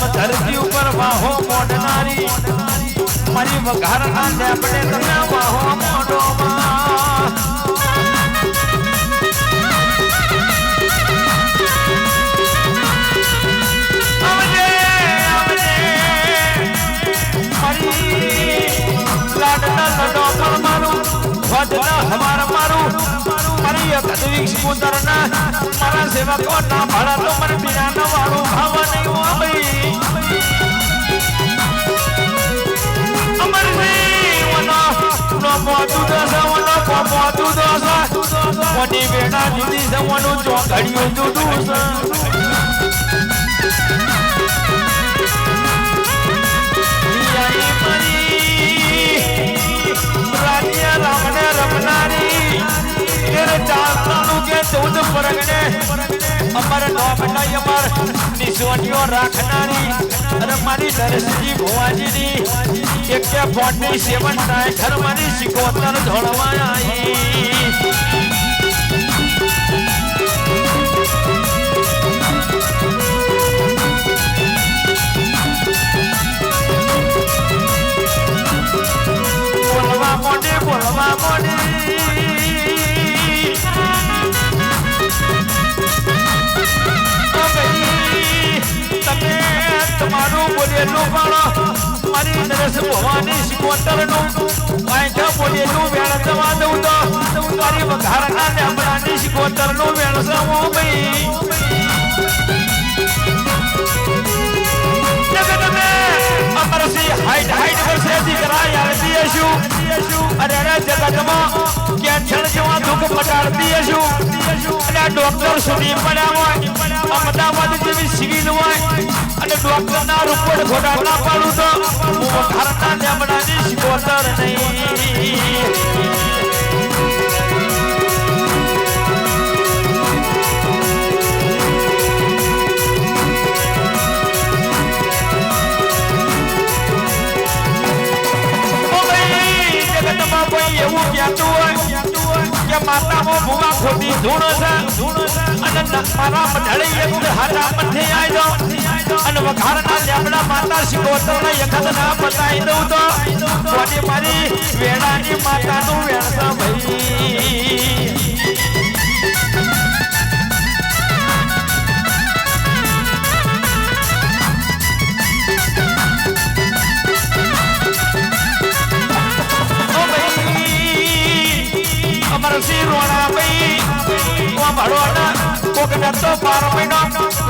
મારી ધરતી ઉપર વાહો મોડનારી. મારી વઘારના લેપડે તમે વાહો મારા સેવકો ના ભાડા તો મને બીજાના વાળું ખાવા નહીં હો મોટી બેટા જુદી છે, વનું જુદું છે. પિયાઈ મારી, રાજ્ય રામને રમનારી, તેરે ચાર તાલુકે ચૌદ પરગણે, અમર નોમનાઈ અમર નિસોટીઓ રાખનારી, અને મારી નરસિંહજી ભુવાજીની એક કે ફોનની સેવન નાયખર મારી સિકોતર ધોળવા બોલવા મોડે બોલવા મોડે બોલેલું પણ મારી નું ભવાની વેણ જવા દઉં તો. મારી વઘારના લેમડાની સિકોતરનું વેણ સવો ભાઈ. અમરસિંહ હાઈટ હાઈટ કરશે દીકરા યાર દીશું અરે અરે જગતમાં કેન્સર જેવા દુઃખ મટાડતી હશું. અને ડોક્ટર સુધી પડ્યા હોય, અમદાવાદ જેવી સિવિલ હોય, અને ડોક્ટર ના રૂપડ ઘોડા ના પાડું તો હું ભારતના નેમડાની શિકોતર નહીં. કે માતામાં ભૂવા ખોટી ધૂણો છે. અને મારા મઢળે એક હારા મથે આયો અને વઘારના લેબડા માતા શિકોતરને યખત ના બતાઈ દઉં તો. કોની મારી વેણાની માતાનું વેણસા ભાઈ. અમરસિંહ રોણા ભાઈ ઓ ભડોના કોક નતો બાર મહિનો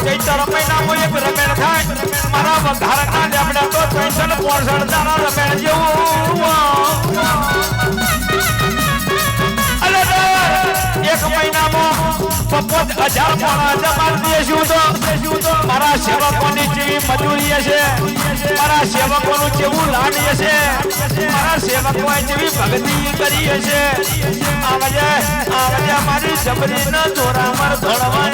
ચૈતર મહિનામાં એક રમેણ થાય. મારા વઘારના લેમડા તો ત્રણસો ને પોસઠ દાડા રમેણ જેવું. એક મહિનામાં પપોત હજાર પોણા જમા દેશું તો. મારા સેવકોની જેવી મજૂરી હશે. મારા સેવકોનું જેવું લાડ હશે. મારા સેવકો જેવી ભક્તિ કરી હશે. આવજે આવજે મારી જબરીના જોરા મર ધોળવા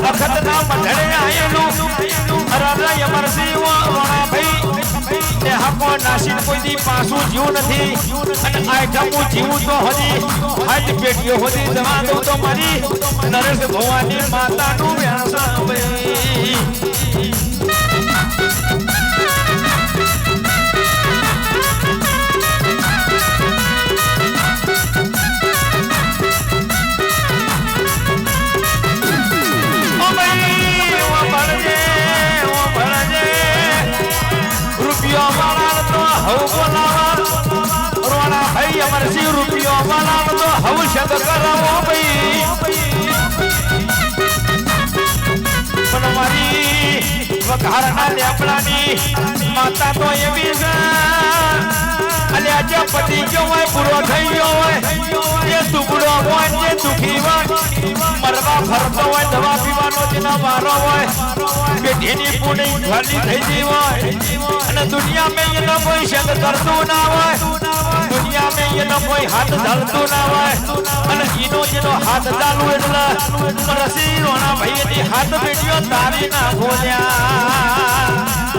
સિકોતર અખતના મંડળે આયેલું અરરય અમરસિંહ વાળા ભાઈ ને હાકો નાસીન કોઈ દી પાછું જીવું નથી. અને આઈટમું જીવું તો હજી આજ પેટીઓ હોતી જવા દઉં તો મારી નરેશ ભવાની માતાનું વ્યાસા ભાઈ અમરસિંહ રૂપિયો વાળા તો હવ કરાવો ભાઈ. પણ મારી વઘારના લેપડાની માતા તો એવી છે. અને આજે પતિ ગયો હોય પૂરો થઈ ગયો હોય, જે દુબળો હોય, જે દુખી હોય, મરવા ફરતો હોય, દવા પીવાનો જેના વારો હોય પેઢીની પૂરી ખાલી થઈ ગઈ હોય. અને દુનિયામાં એનો કોઈ શબ્દ કરતું ના હોય. દુનિયામાં એનો કોઈ હાથ ધરતો ના હોય. અને એનો જેનો હાથ ચાલુ એટલે રસી રોણા ભાઈ હાથ પેટીઓ તારી ના ખોલ્યા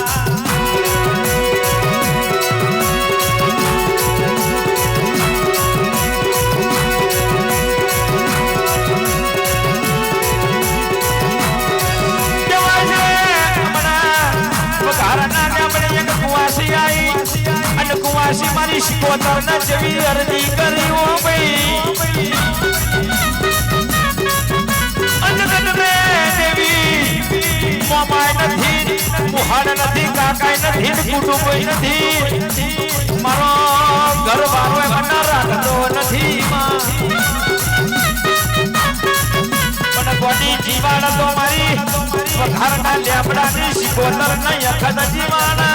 મારી શિકોતર જેવી અરજી કરી ઓ ભાઈ મોમાય નથી નથી કાકાય નથી નથી મારો ઘર જીવાણ તો મારી વઘારના લેબડાની શિકોતર નહીં અખત જીવાણા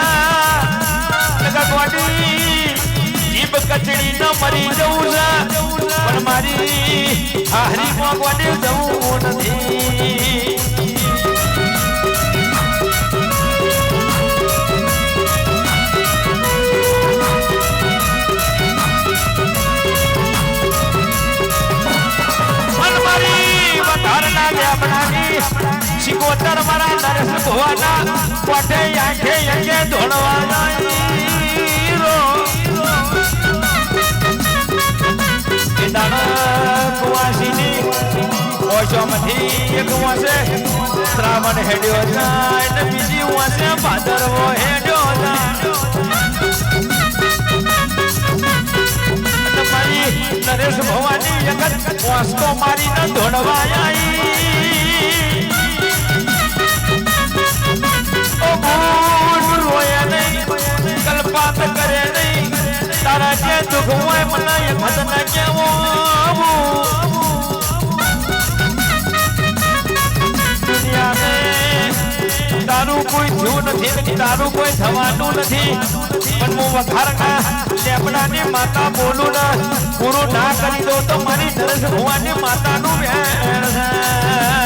પણ મારી જવું નથી. શિકોતર મારા નરસ ભવાના કોઠે આંખે અંગે ધોળવા દાણા કુવાસીની ઓશોમાંથી એક વાસે શ્રાવણ હેડ્યો જાય ને બીજી વાસે ભાદરવો હેડ્યો જાય નરેશ ભવાની જગત વાસ્તો મારી ન ધોડવા તારા કોઈ થયું નથી તારું કોઈ થવાનું નથી. પણ હું વખારના લેબડાની માતા બોલું ના પૂરું ના કરી દો તો મારી નરેશ ભુવાની માતાનું વેણ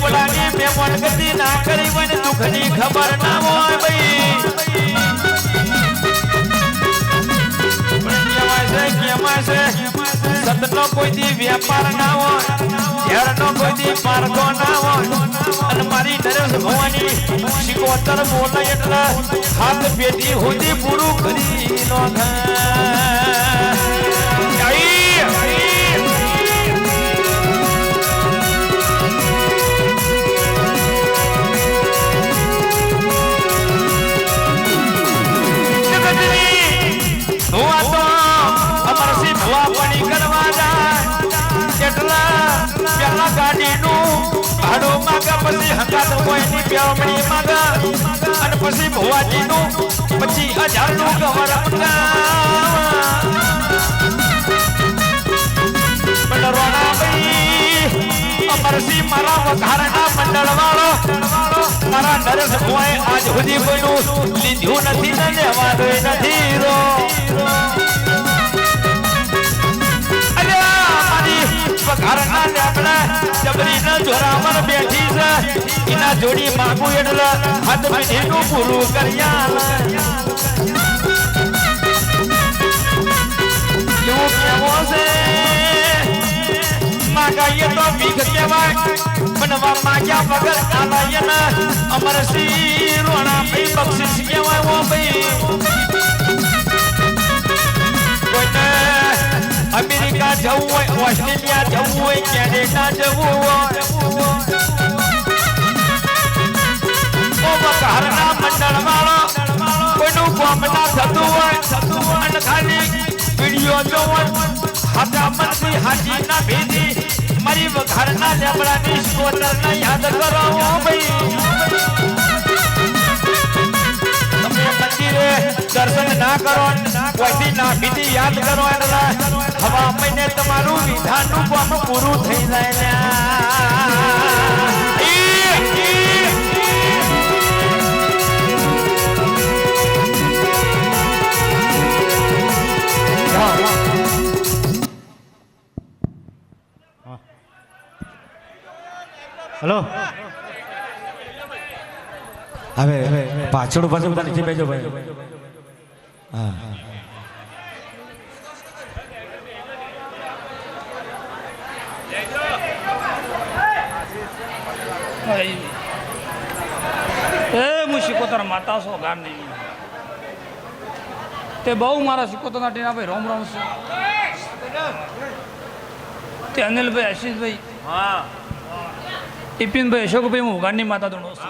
એને ઝૂંપડાની પણ ગતિ ના કરી વન દુઃખની ખબર ના હોય ભાઈ. સતનો કોઈ દી વેપાર ના હોય કોઈ દી માર્ગો ના હોય. અને મારી નરેશ ભવાની શિકોતર બોલે એટલે હાથ પેટી સુધી પૂરું કરી નો જગતની પછી હંગાત કોઈની પેવમણી માગા. અને પછી ભુવાજીનું પછી હજારનું કવર પણ ભાઈ, અમરસિંહ મારા વઘારના મંડળ વાળો મારા નરેશ ભાઈ આજ સુધી કોઈનું લીધું નથી ને લેવાનું નથી રો વઘારના લેબડા જબરીના જોરાવર બેઠી છે. એના જોડી માગું એટલે હાથ પીઠીનું પૂરું કર્યા એવું કેવો છે? માગાઈએ તો ભીખ કહેવાય. બનવા માગ્યા વગર આલાય ને અમરસિંહ રોણા ભાઈ બક્ષિસ કહેવાય ઓ ભાઈ. અમેરિકા જવું હોય, ઓસ્ટ્રેલિયા જવું હોય, કેનેડા જવું હોય. ઘરના મંડળ વાળો કોઈનું કોમ ના થતું હોય. અને ખાલી વીડિયો જોવો. મનથી હાજી ના ભીધી મારી ઘરના લેબડાની સ્તોત્ર યાદ કરો ભાઈ. તમે મંદિરે દર્શન ના કરો કોઈથી ના યાદ કરો એટલે હવા મહિને તમારું વિધાનનું કામ પૂરું થઈ જાય હલો. હવે હવે પાછળ પાછળ નીચે બેજો ભાઈ. હા. એ હું શિકોતર માતા છો ગાંધી તે બહુ મારા શિકોતરના ટીના ભાઈ રોમ રોમ છે. તે અનિલભાઈ આશીષભાઈ ટિપિનભાઈ અશોકભાઈ હું ગાંધી માતા ધૂણો છું.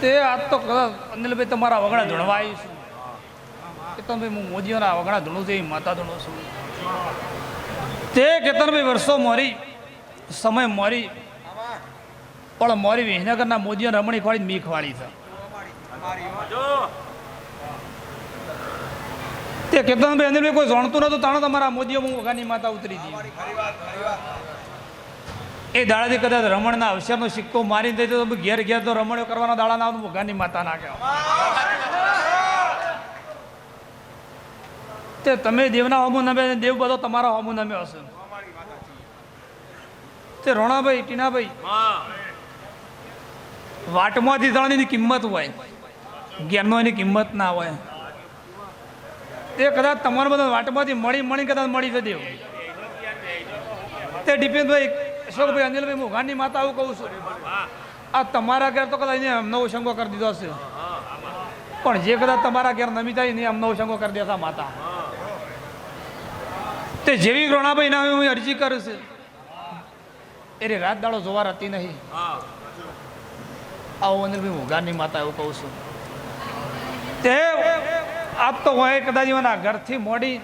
તે આજ તો કદાચ અનિલભાઈ તમારા વગણા ધોણવા આવી છું. કેતનભાઈ હું મોદીઓના વગણા ધોણું છું એ માતા ધૂણો છું. તે કેતનભાઈ વર્ષો મોરી સમય મોરી પણ મોરી વિસનગરના મોદીઓ રમણી ખવાડી મી ખવાડી છે. તે કેતનભાઈ અનિલભાઈ કોઈ જાણતું નતું તાણે તમારા મોદીઓ વગાની માતા ઉતરી હતી. એ દાડાથી કદાચ રમણના અવસરનો સિક્કો મારીને દે તો ઘેર ઘેર તો રમણો કરવાના દાડા ના વગાની માતા ના કહેવાય. તે તમે દેવના હોમું નમે દેવ બધો તમારા હોમું નમે હશે. તે રોણાભાઈ, ટીનાભાઈ. વાટમાંથી ત્રણ એની કિંમત હોય. જ્ઞાનનો એની કિંમત ના હોય. તે કદાચ તમારા બધા વાટમાંથી મળી મળી કદાચ મળી જતી તે ડિપેન્દભાઈ અશોકભાઈ, અનિલભાઈ મોઘાની માતા, આવું કહું છું. આ તમારા ઘેર તો કદાચ એને નવો શંકો કરી દીધો હશે. પણ જે કદાચ તમારા ઘેર નમી થાય ને અમને શંકો કરી દેતા માતા. તે જેવી રોણાભાઈ ના હું અરજી કરું છું. એની રાત દાડો જોવા હતી નહીં. આવો અનિલભાઈ હું ગાંધી માતા એવું કહું છું. તે આપ તો હોય કદાચ એના ઘરથી મોડી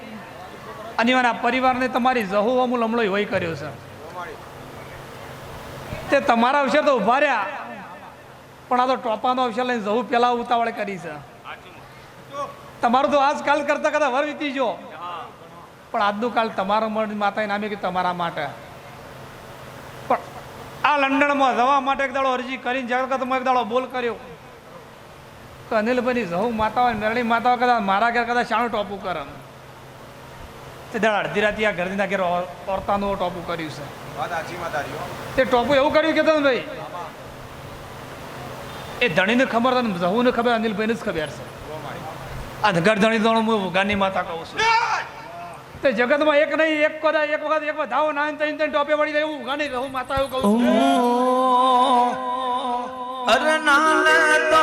અને એના પરિવારને તમારી જહુ અમૂલ હમણો હોય કર્યો છે. તે તમારા વિશે તો ઊભા રહ્યા. પણ આ તો ટોપાનો વિશે લઈને જહુ પેલા ઉતાવળ કરી છે. તમારું તો આજકાલ કરતા કરતા વર વીતી જો પણ આજનું કાલ તમારા મન માતા નામે કે તમારા માટે. આ લંડનમાં જવા માટે એક દાડો અરજી કરીને જગતમાં એક દાડો બોલ કર્યો તો અનિલભાઈની જવું માતા હોય મેરણી માતા હોય કદાચ મારા ઘેર કદાચ શાણું ટોપું કરે તે દાડા અડધી રાતે આ ઘરના ઘેર ઓરતાનું ટોપું કર્યું છે. તે ટોપું એવું કર્યું કે તમે ભાઈ? એ ધણીને ખબર તને જહુને ખબર અનિલભાઈને જ ખબર છે. આ ઘર ધણી તો હું ગાની માતા કહું છું. તે જગતમાં એક નહીં, એક કદાચ એક વખત એક વખત ધાવો નાઈન તઈને તઈને ટોપે મળી જાય એવું ગાની રહું, માતા એવું કહું અરે નાલે તો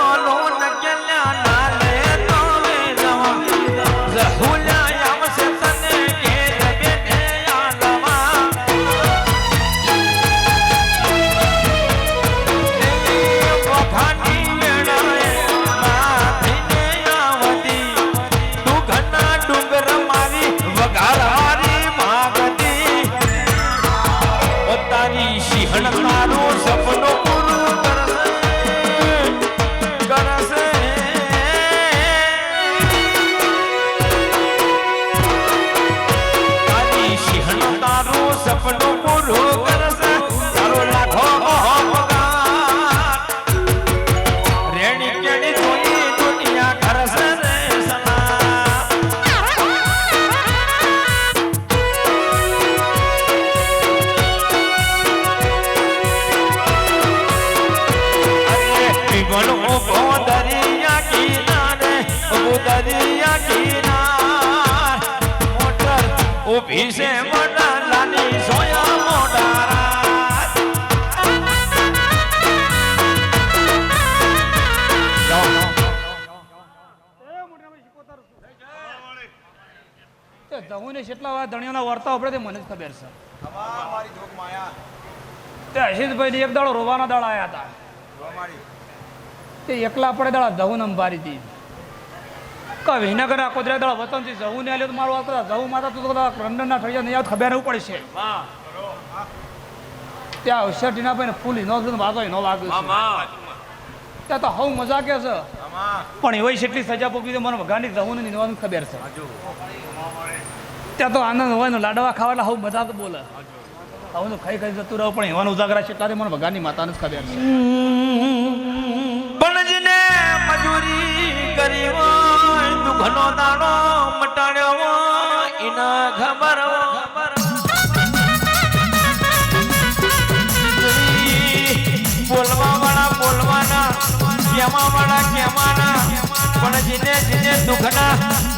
વિમલ ઊભો દરિયા કિનારે ઊભો દરિયા કિનાર. મોટર ઊભી છે મોટા લાની સોયા મોટા રાત. તે ધવુને કેટલા વાર ધણીઓના વર્તા આપણે તે મને જ ખબર છે તે હર્ષિતભાઈ એક દાડો રોવાના દાડા આવ્યા હતા તે એકલા પડે દાડા જવું ને અંબારી હતી કે વિનગર આ કોદરા દાડા વતનથી જવું ને આલ્યો તો મારું આ કદાચ જવું માતા તો રંડન ના થઈ જાય ને યાદ ખબર નહીં પડશે. ત્યાં શેઠીના ભાઈને ફૂલ નો વાગો નો લાગ્યો ત્યાં તો હવ મજા કે છે. પણ એવી એટલી સજા પોકી તો મને વગાની જવું ને નિવાનું ખબર છે. ત્યાં તો આનંદ હોય ને લાડવા ખાવા એટલે હવ મજા તો બોલે. હવે ખાઈ ખાઈ જતું રહું પણ એવાનું ઉજાગરા છે ત્યારે મને ભગાની માતાને જ ખબર છે. દુઃખનો દાણો મટાડ્યો એના ખબર બોલવા વાળા બોલવાના કેવા વાળા કેવાના પણ જીને જીને દુઃખના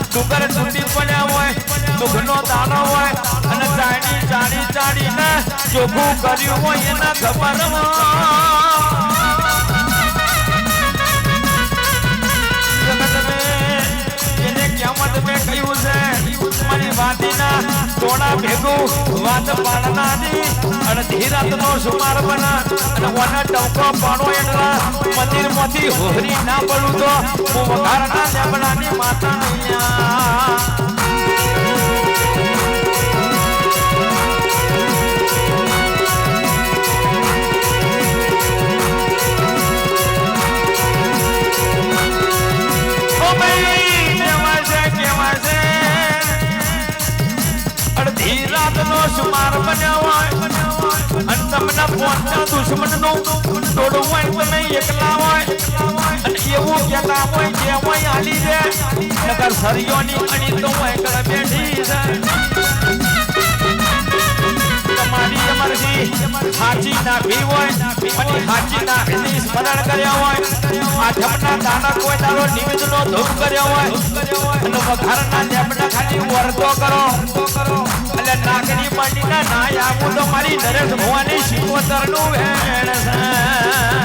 ડુંગર તૂટી પડ્યા હોય દુઃખનો દાણો હોય, અને ચાડી ચાડી ચાડીને ચોખ્ખું કર્યું હોય એના ખબર કિયામત મેં કહ્યું ભેગું વાત પાડનારી. અને ધીરાતનો સુમાર બના. અને ઓના ટવકો પાડો એટલા મંદિરમાંથી હોરી ના પડું તો. હું વઘારના લેબડાની માતા અહીંયા સુમાર બન્યો અને તમને પહોંચતા દુશ્મનનું ટોળું હોય તમે એકલા હોય. અને એવું કહેતા હોય જે હોય હાલી છે નગર સરિયોની અણી તો તમારી નાખી હોય અને હાચી કર્યા હોય. આઠમના દાના કર્યો હોય. અને વઘારના લેબડા ખાલી વર્તો કરો. એટલે નાગની માંડીના ના આવું તો મારી નરેશ ભવાની શિકોતરનું વેણ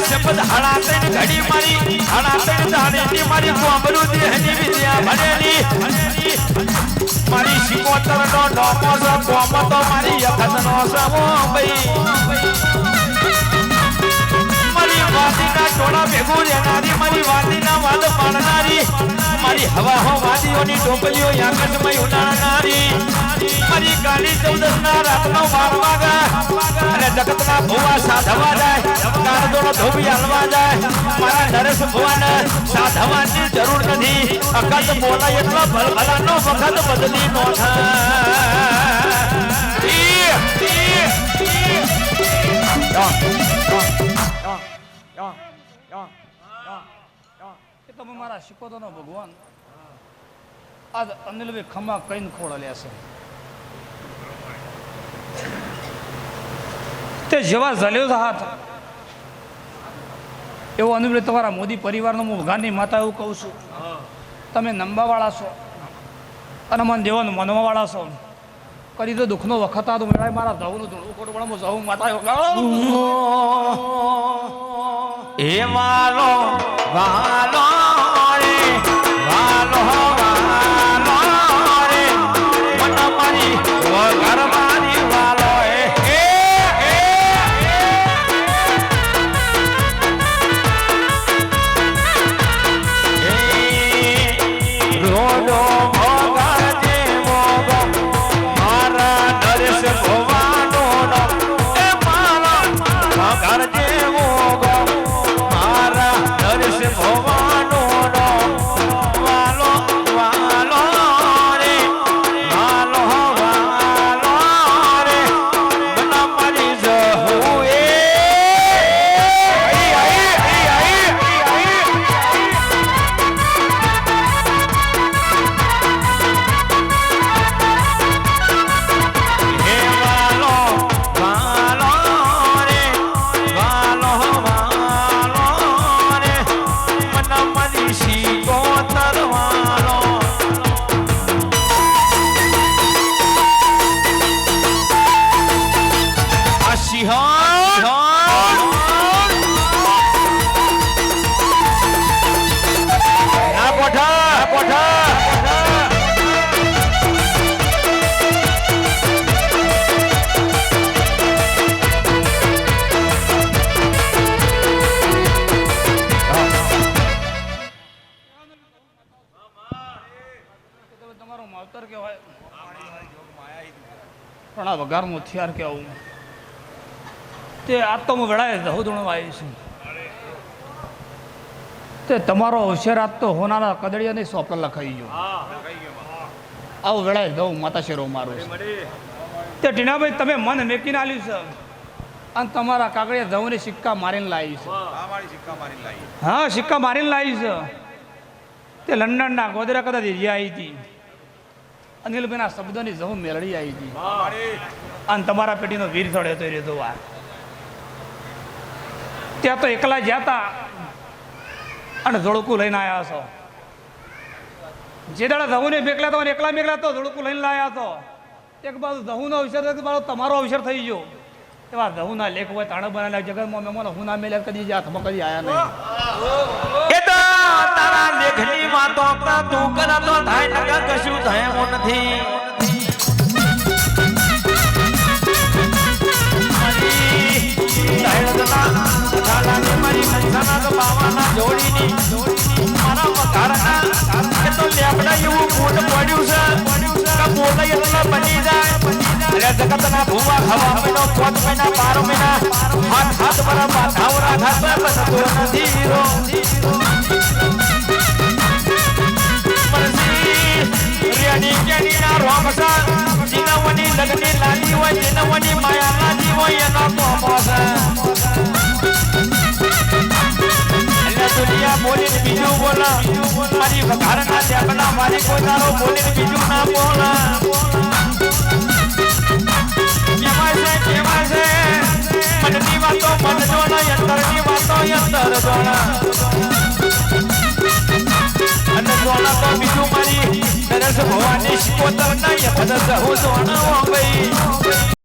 શબ્દ ત્રણ ઘડી મારી હાડા ત્રણ દાડેની મારી કોમરું દેહની વિદ્યા ભણેલી મારી શિકોતર નો ડોમો સો કોમો તો મારી અખત નો સમો ભાઈ. મારી વાદીના ટોળા ભેગું રહેનારી મારી વાદીના વાદ પાડનારી. મારી હવા હો વાદીઓની ટોપલીઓ આકાશમાં ઉડાડનારી. મારી કાળી ચૌદસ ના રાતનો વાર વાગા. અને જગતના ભુવા સાધવા જાય. કારદોનો ધોબી હલવા જાય. મારા નરેશ ભુવાને સાધવાની જરૂર નથી. અકત બોલાય એટલો ભલભલાનો વખત બદલી નો થાય. ઈ, કે તમે મારા શિકોતરનો ભગવાન આજ અનિલભાઈ ખમા કઈને ખોળલ્યા છે તે જેવા ઝલ્યો હાથ એવો અનિલભાઈ તમારા મોદી પરિવારનો હું ગાંધી માતા એવું કહું છું તમે નંબાવાળા છો અને મને દેવાનું મનવાવાળા છો કરી તો દુઃખનો વખત, આ તો મેળાય મારા ધવનું ધૂળું ખોટું પણ હું જવું માતા એ મારો વાલો પણ આ વઘારનું હથિયાર કહેવું તે આ તો હું વેળાએ દહોદણો આવી છું. તે તમારો હોશિયાર આજ તો હોનારા કદડિયાને સોપર લખાઈ ગયો. આવું વેળાએ દઉં, માતા શેરો મારું તે ટીનાભાઈ, તમે મન મેકીને આવ્યું છે. અને તમારા કાગળિયા ધવને સિક્કા મારીને લાવી છે. હા, સિક્કા મારીને લાવી છે. તે લંડનના ગોદરા કદાચ આવી હતી. અનિલભાઈના શબ્દોની જહુ મેળડી આવી હતી અને તમારા પેટીનો વીર થોડે હતો રહ્યો આ ત્યાં તો એકલા જ્યાં હતા. અને ધોળકું લઈને આવ્યા છો. જે દાડા ધહુને મેકલા તો એકલા મેકલા તો ધોળકું લઈને લાયા હતો એક બાજુ ધહુનો અવસર થયો એક બાજુ તમારો અવસર થઈ ગયો. એવા ધહુના લેખ હોય તાણે બનાવેલા જગતમાં મેમોને હું ના મેલ્યા કદી હાથમાં કદી આયા નહીં. તારા લેખની વાતો તો તું કરતો થાય નકર કશું થાય નથી. બાવાના જોડીની મારા ભૂવા ખવા મહિનો પોત મહિના બાર મહિના બીજું બોલે મારી વઘારના દેવના મારી કોઈ તારો બોલીને બીજું ના બોલે કેવાય છે કેવાય છે મનની વાતો મન જોડે અંતરની વાતો અંતર જોડે અને જોણા તો બીજું મારી નરેશ ભવાની શિકોતર નહીં ભરત હું જોણા ભાઈ